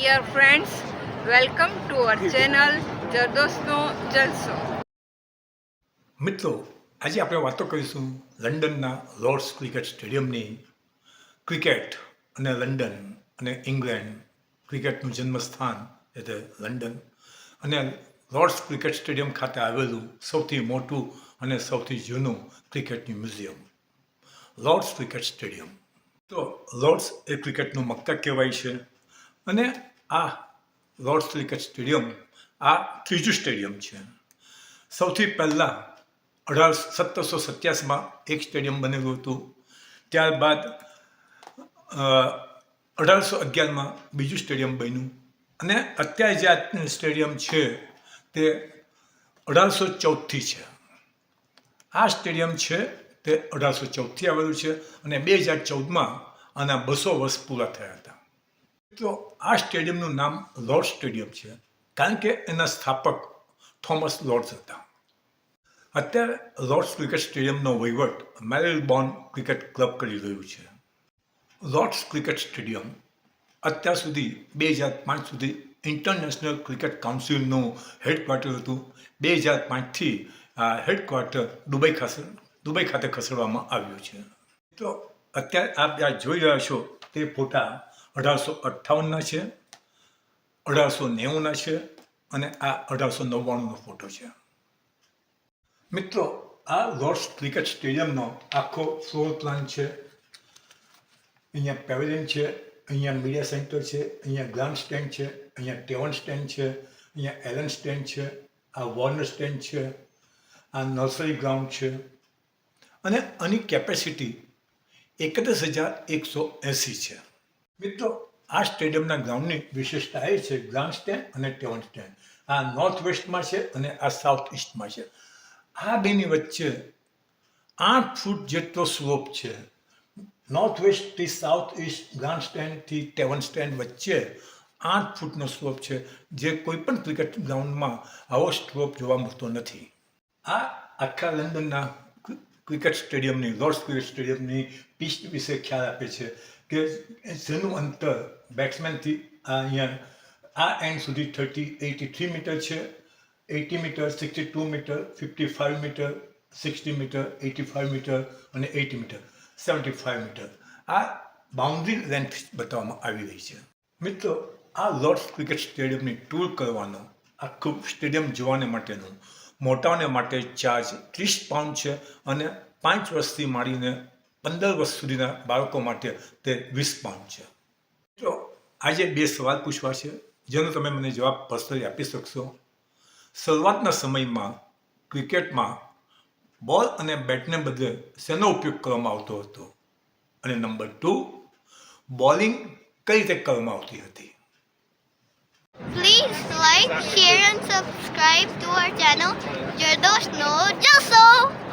Dear friends welcome to our channel જરદોસ્તનો જલસો મિત્રો આજે આપણે વાતો કરીશું લંડનના લોર્ડ્સ ક્રિકેટ સ્ટેડિયમની ક્રિકેટ અને લંડન અને ઇંગ્લેન્ડ ક્રિકેટનું જન્મસ્થાન એટલે લંડન. અને લોર્ડ્સ ક્રિકેટ સ્ટેડિયમ ખાતે આવેલું સૌથી મોટું અને સૌથી જૂનું ક્રિકેટનું મ્યુઝિયમ લોર્ડ્સ ક્રિકેટ સ્ટેડિયમ તો લોર્ડ્સ એ ક્રિકેટનું મક્તક કહેવાય છે. અને આ લોર્ડ્સ ક્રિકેટ સ્ટેડિયમ, આ ત્રીજું સ્ટેડિયમ છે. સૌથી પહેલાં અઢાર સત્તરસો સત્યાસીમાં એક સ્ટેડિયમ બનેલું હતું. ત્યારબાદ અઢારસો અગિયારમાં બીજું સ્ટેડિયમ બન્યું. અને અત્યારે જે આ સ્ટેડિયમ છે, તે અઢારસો ચૌદથી છે. આ સ્ટેડિયમ છે, તે અઢારસો ચૌદથી આવેલું છે અને બે હજાર ચૌદમાં આના બસો વર્ષ પૂરા થયા હતા. તો આ સ્ટેડિયમનું નામ લોર્ડ સ્ટેડિયમ છે, કારણ કે એના સ્થાપક થોમસ લોર્ડ્સ હતા. અત્યારે લોર્ડ્સ ક્રિકેટ સ્ટેડિયમનો વહીવટ મેરેલબોર્ન ક્રિકેટ ક્લબ કરી રહ્યું છે. લોર્ડ્સ ક્રિકેટ સ્ટેડિયમ અત્યાર સુધી બે હજાર પાંચ સુધી ઇન્ટરનેશનલ ક્રિકેટ કાઉન્સિલનું હેડક્વાર્ટર હતું. બે હજાર પાંચથી આ હેડક્વાર્ટર દુબઈ ખાતે દુબઈ ખાતે ખસેડવામાં આવ્યું છે. તો અત્યારે આપ આ જોઈ રહ્યા છો તે ફોટા અઢારસો અઠ્ઠાવનના છે, અઢારસો નેવુંના છે અને આ અઢારસો નવ્વાણુંનો ફોટો છે. મિત્રો, આ લોર્ડ્સ ક્રિકેટ સ્ટેડિયમનો આખો ફ્લોર પ્લાન છે. અહીંયા પેવેલિયન છે, અહીંયા મીડિયા સેન્ટર છે, અહીંયા ગ્રાન્ડ સ્ટેન્ડ છે, અહીંયા ટેવન સ્ટેન્ડ છે, અહીંયા એલન સ્ટેન્ડ છે, આ વોર્નર સ્ટેન્ડ છે, આ નર્સરી ગ્રાઉન્ડ છે. અને આની કેપેસિટી એકત્રીસ હજાર એકસો એંસી છે. મિત્રો, આ સ્ટેડિયમના ગ્રાઉન્ડની વિશેષતા એ છે ગ્રાન્ડ સ્ટેન્ડ અને ટેવન સ્ટેન્ડ આ નોર્થ વેસ્ટમાં છે અને આ સાઉથ ઇસ્ટમાં છે. આ બેની વચ્ચે આઠ ફૂટ જેટલો સ્લોપ છે. નોર્થ વેસ્ટથી સાઉથ ઇસ્ટ ગ્રાન્ડ સ્ટેન્ડથી ટેવન સ્ટેન્ડ વચ્ચે આઠ ફૂટનો સ્લોપ છે, જે કોઈ પણ ક્રિકેટ ગ્રાઉન્ડમાં આવો સ્લોપ જોવા મળતો નથી. આ આખા લંડનના ક્રિકેટ સ્ટેડિયમની લોર્ડ્સ ક્રિકેટ સ્ટેડિયમની પીચ વિશે ખ્યાલ આપે છે કે જેનું અંતર બેટ્સમેનથી આ અહીંયા, આ એન્ડ સુધી થર્ટી એટી થ્રી મીટર છે. Eighty metre sixty two metre fifty five metre sixty metre eighty five metre અને eighty metre seventy five metre આ બાઉન્ડ્રી લેન્થ બતાવવામાં આવી રહી છે. મિત્રો, આ લોર્ડ્સ ક્રિકેટ સ્ટેડિયમની ટૂર કરવાનો આખું સ્ટેડિયમ જોવાને માટેનું મોટાઓને માટે ચાર્જ ત્રીસ પાઉન્ડ છે અને પાંચ વર્ષથી માંડીને પંદર વર્ષ સુધીના બાળકો માટે તે વીસ પાઉન્ડ છે. તો આજે બે સવાલ પૂછવા છે, જેનો તમે મને જવાબ પર્સનલી આપી શકશો. શરૂઆતના સમયમાં ક્રિકેટમાં બોલ અને બેટને બદલે શેનો ઉપયોગ કરવામાં આવતો હતો? અને નંબર ટુ બોલિંગ કઈ રીતે કરવામાં આવતી હતી? Please like, share, and subscribe to our channel, Jardos No Joso.